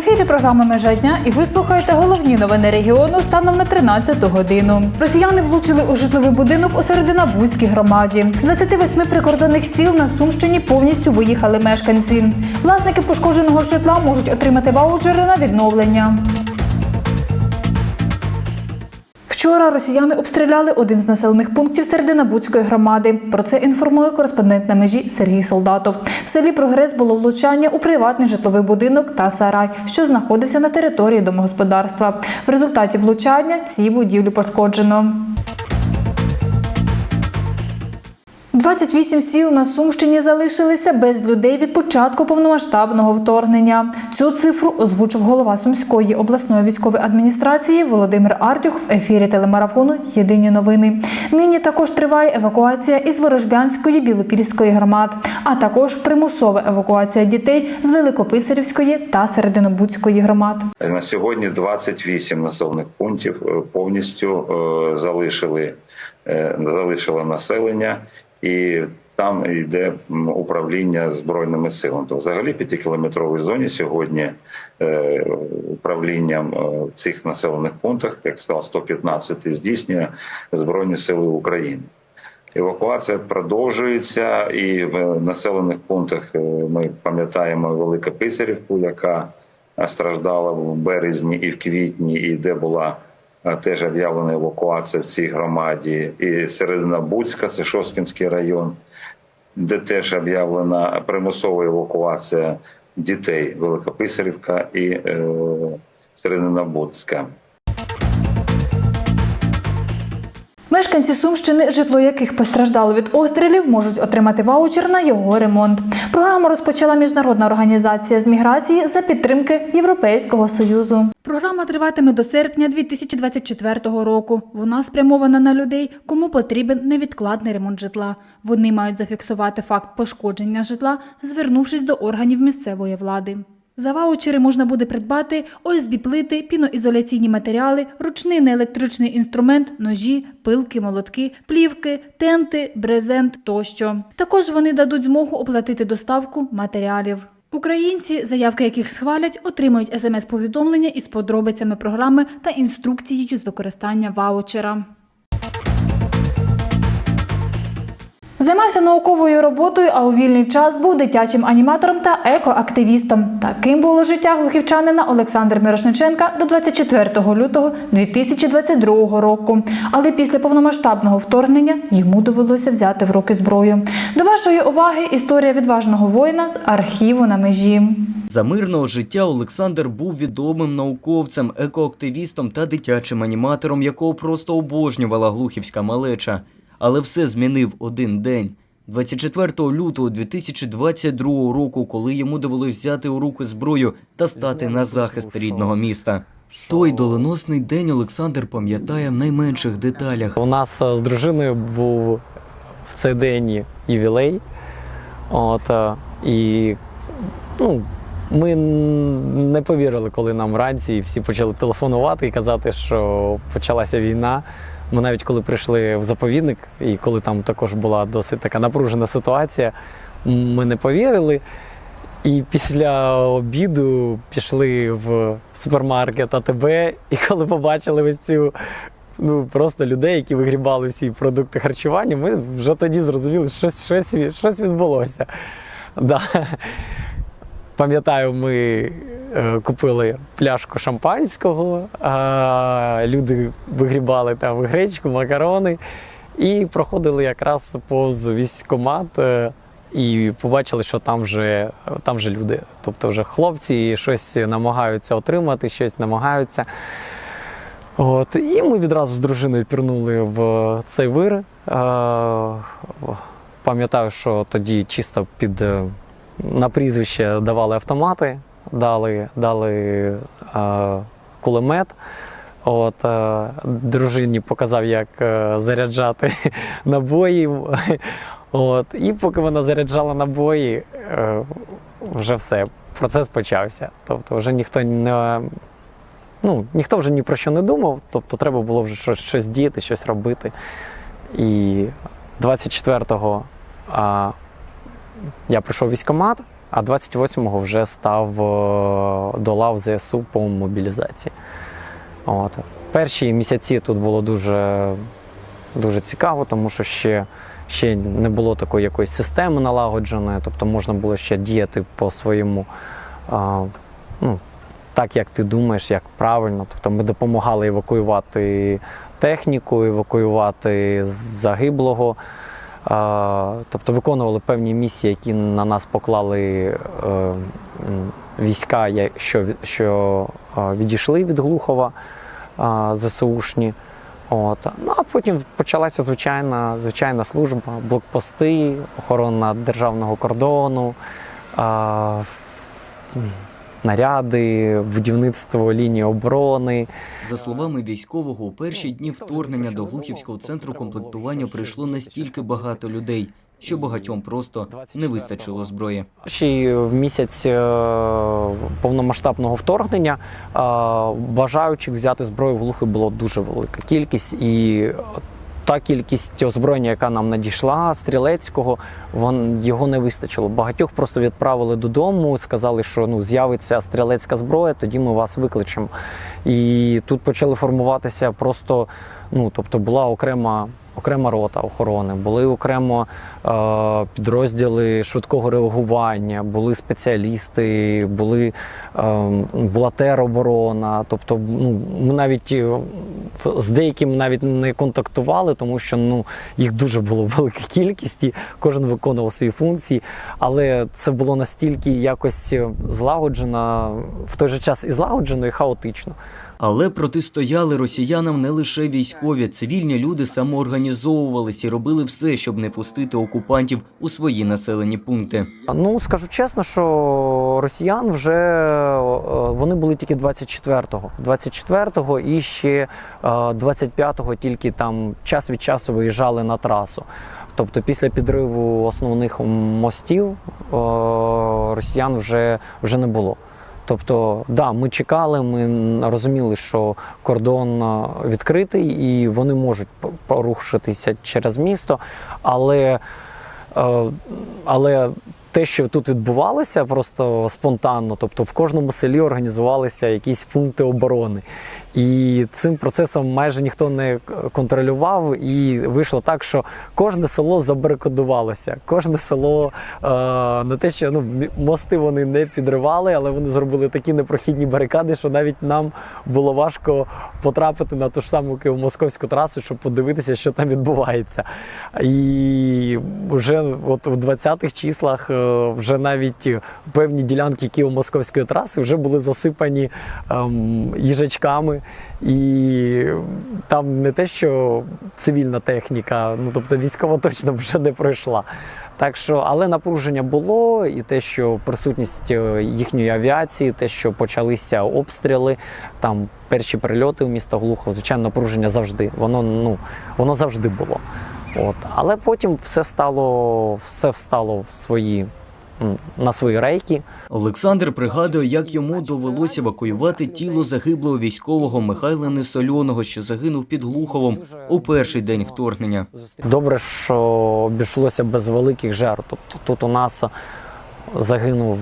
ефірі програма Межа дня і ви слухаєте головні новини регіону станом на 13 годину. Росіяни влучили у житловий будинок у Серединабудській громаді. З 28 прикордонних сіл на Сумщині повністю виїхали мешканці. Власники пошкодженого житла можуть отримати ваучери на відновлення. Вчора росіяни обстріляли один з населених пунктів Серединабудської громади. Про це інформує кореспондент на межі Сергій Солдатов. В селі Прогрес було влучання у приватний житловий будинок та сарай, що знаходився на території домогосподарства. В результаті влучання ці будівлі пошкоджено. 28 сіл на Сумщині залишилися без людей від початку повномасштабного вторгнення. Цю цифру озвучив голова Сумської обласної військової адміністрації Володимир Артюх в ефірі телемарафону Єдині новини. Нині також триває евакуація із Ворожбянської Білопільської громад, а також примусова евакуація дітей з Великописарівської та Серединобудської громад. На сьогодні 28 населених пунктів е, повністю е, залишили, е, залишило населення, і там йде управління збройними силами. То взагалі п'ятикілометровій зоні сьогодні е, управлінням е, цих населених пунктах, як сказав, 115 здійснює Збройні Сили України. Евакуація продовжується, і в населених пунктах е, ми пам'ятаємо Велика Писарівку, яка страждала в березні і в квітні, і де була теж об'явлена евакуація в цій громаді, і середина Буцька, це Шоскінський район, де теж об'явлена примусова евакуація дітей Великописарівка і е, Середина Буцька. Мешканці Сумщини, житло яких постраждало від обстрілів, можуть отримати ваучер на його ремонт. Програму розпочала міжнародна організація з міграції за підтримки Європейського союзу. Програма триватиме до серпня 2024 року. Вона спрямована на людей, кому потрібен невідкладний ремонт житла. Вони мають зафіксувати факт пошкодження житла, звернувшись до органів місцевої влади. За ваучери можна буде придбати ОСБ-плити, піноізоляційні матеріали, ручний неелектричний інструмент, ножі, пилки, молотки, плівки, тенти, брезент тощо. Також вони дадуть змогу оплатити доставку матеріалів. Українці, заявки яких схвалять, отримують смс-повідомлення із подробицями програми та інструкцією з використання ваучера. Займався науковою роботою, а у вільний час був дитячим аніматором та екоактивістом. Таким було життя глухівчанина Олександра Мірошниченка до 24 лютого 2022 року. Але після повномасштабного вторгнення йому довелося взяти в руки зброю. До вашої уваги історія відважного воїна з архіву на межі. За мирного життя Олександр був відомим науковцем, екоактивістом та дитячим аніматором, якого просто обожнювала глухівська малеча. Але все змінив один день. 24 лютого 2022 року, коли йому довелось взяти у руки зброю та стати на захист рідного міста. Той доленосний день Олександр пам'ятає в найменших деталях. У нас е, з дружиною був в цей день ювілей. От, е, і ну, ми не повірили, коли нам вранці всі почали телефонувати і казати, що почалася війна. Ми навіть коли прийшли в заповідник, і коли там також була досить така напружена ситуація, ми не повірили. І після обіду пішли в супермаркет АТБ, і коли побачили ось цю ну, просто людей, які вигрібали всі продукти харчування, ми вже тоді зрозуміли, що щось, щось, щось відбулося. Да. Пам'ятаю, ми е, купили пляшку шампанського, люди вигрібали там гречку, макарони і проходили якраз повз військкомат е, і побачили, що там вже, там вже люди. Тобто вже хлопці щось намагаються отримати, щось намагаються. От, і ми відразу з дружиною пірнули в цей вир. Е, Пам'ятаю, що тоді чисто під на прізвище давали автомати, дали, дали е, кулемет. От, е, дружині показав, як е, заряджати набої. От, і поки вона заряджала набої, е, вже все, процес почався. Тобто вже ніхто не, ну, ніхто вже ні про що не думав, тобто треба було вже щось, щось діяти, щось робити. І 24-го а, я прийшов в військкомат, а 28-го вже став е, до лав ЗСУ по мобілізації. От. Перші місяці тут було дуже, дуже цікаво, тому що ще, ще не було такої якоїсь системи налагодженої, тобто можна було ще діяти по своєму, а, ну, так як ти думаєш, як правильно. Тобто ми допомагали евакуювати техніку, евакуювати загиблого. Тобто виконували певні місії, які на нас поклали е, війська, що, що е, відійшли від Глухова ЗСУшні. От. Ну а потім почалася звичайна, звичайна служба, блокпости, охорона державного кордону, наряди, будівництво лінії оборони. За словами військового, у перші дні вторгнення до Глухівського центру комплектування прийшло настільки багато людей, що багатьом просто не вистачило зброї. Перший місяць е, повномасштабного вторгнення е, бажаючих взяти зброю в Глухи було дуже велика кількість, і та кількість озброєння, яка нам надійшла стрілецького, вон його не вистачило. Багатьох просто відправили додому, сказали, що ну з'явиться стрілецька зброя, тоді ми вас викличемо. І тут почали формуватися просто. Ну, тобто була окрема, окрема рота охорони, були окремо е, підрозділи швидкого реагування, були спеціалісти, були, е, була тероборона. Тобто, ну, ми навіть е, з деякими навіть не контактували, тому що ну, їх дуже було велика кількість, і кожен виконував свої функції. Але це було настільки якось злагоджено, в той же час і злагоджено, і хаотично. Але протистояли росіянам не лише військові, цивільні люди самоорганізовувались і робили все, щоб не пустити окупантів у свої населені пункти. Ну скажу чесно, що росіян вже е, вони були тільки 24-го. 24-го і ще е, 25-го тільки там час від часу виїжджали на трасу. Тобто після підриву основних мостів е, росіян вже, вже не було. Тобто, да, ми чекали, ми розуміли, що кордон відкритий і вони можуть порушитися через місто, але, е, але те, що тут відбувалося, просто спонтанно, тобто в кожному селі організувалися якісь пункти оборони. І цим процесом майже ніхто не контролював, і вийшло так, що кожне село забарикадувалося. Кожне село е, не те, що ну мости вони не підривали, але вони зробили такі непрохідні барикади, що навіть нам було важко потрапити на ту ж саму Києво-Московську трасу, щоб подивитися, що там відбувається. І вже от в 20-х числах е, вже навіть певні ділянки Києво-Московської траси вже були засипані ем, їжачками. І там не те, що цивільна техніка, ну тобто військова точно вже не пройшла. Так що, але напруження було, і те, що присутність е, їхньої авіації, те, що почалися обстріли, там перші прильоти в місто Глухов, звичайно, напруження завжди. Воно ну воно завжди було. От, але потім все стало, все встало в свої на свої рейки. Олександр пригадує, як йому довелося евакуювати тіло загиблого військового Михайла Несольоного, що загинув під Глуховом у перший день вторгнення. Добре, що обійшлося без великих жертв. Тобто тут у нас загинув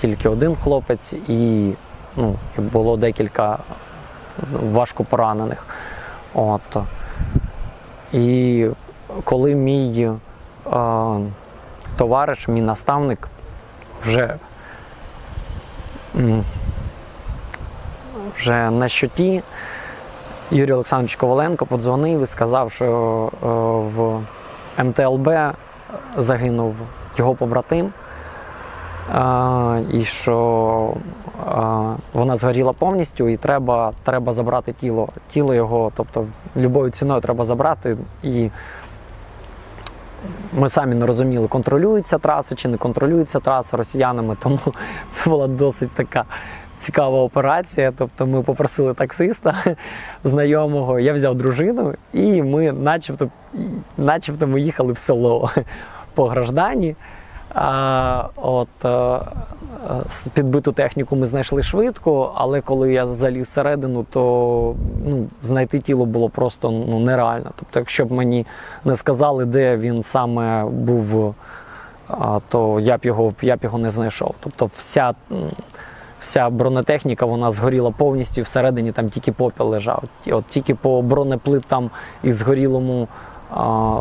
тільки один хлопець, і ну, було декілька важко поранених. От. І коли мій е, товариш, мій наставник вже, вже на щоті, Юрій Олександрович Коваленко подзвонив і сказав, що е, в МТЛБ загинув його побратим, е, і що е, вона згоріла повністю, і треба, треба забрати тіло, тіло його, тобто любою ціною треба забрати. І ми самі не розуміли, контролюється траса чи не контролюється траса росіянами, тому це була досить така цікава операція. Тобто ми попросили таксиста знайомого, я взяв дружину, і ми, начебто, начебто ми їхали в село по граждані. А, от, е, підбиту техніку ми знайшли швидко, але коли я заліз всередину, то ну, знайти тіло було просто ну, нереально. Тобто, якщо б мені не сказали, де він саме був а, то я б його, я б його не знайшов. Тобто вся, вся бронетехніка вона згоріла повністю, всередині там тільки попіл лежав. От тільки по бронеплитам і згорілому,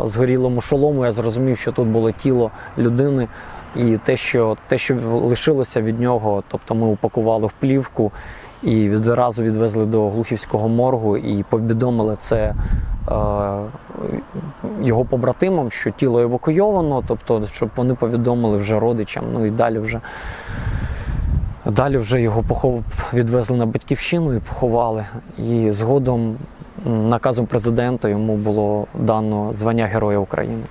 згорілому шолому я зрозумів, що тут було тіло людини. І те, що те, що лишилося від нього, тобто ми упакували в плівку і відразу відвезли до Глухівського моргу і повідомили це е, його побратимам, що тіло евакуйовано, тобто, щоб вони повідомили вже родичам. Ну і далі вже далі вже його похов... відвезли на батьківщину і поховали. І згодом наказом президента йому було дано звання Героя України.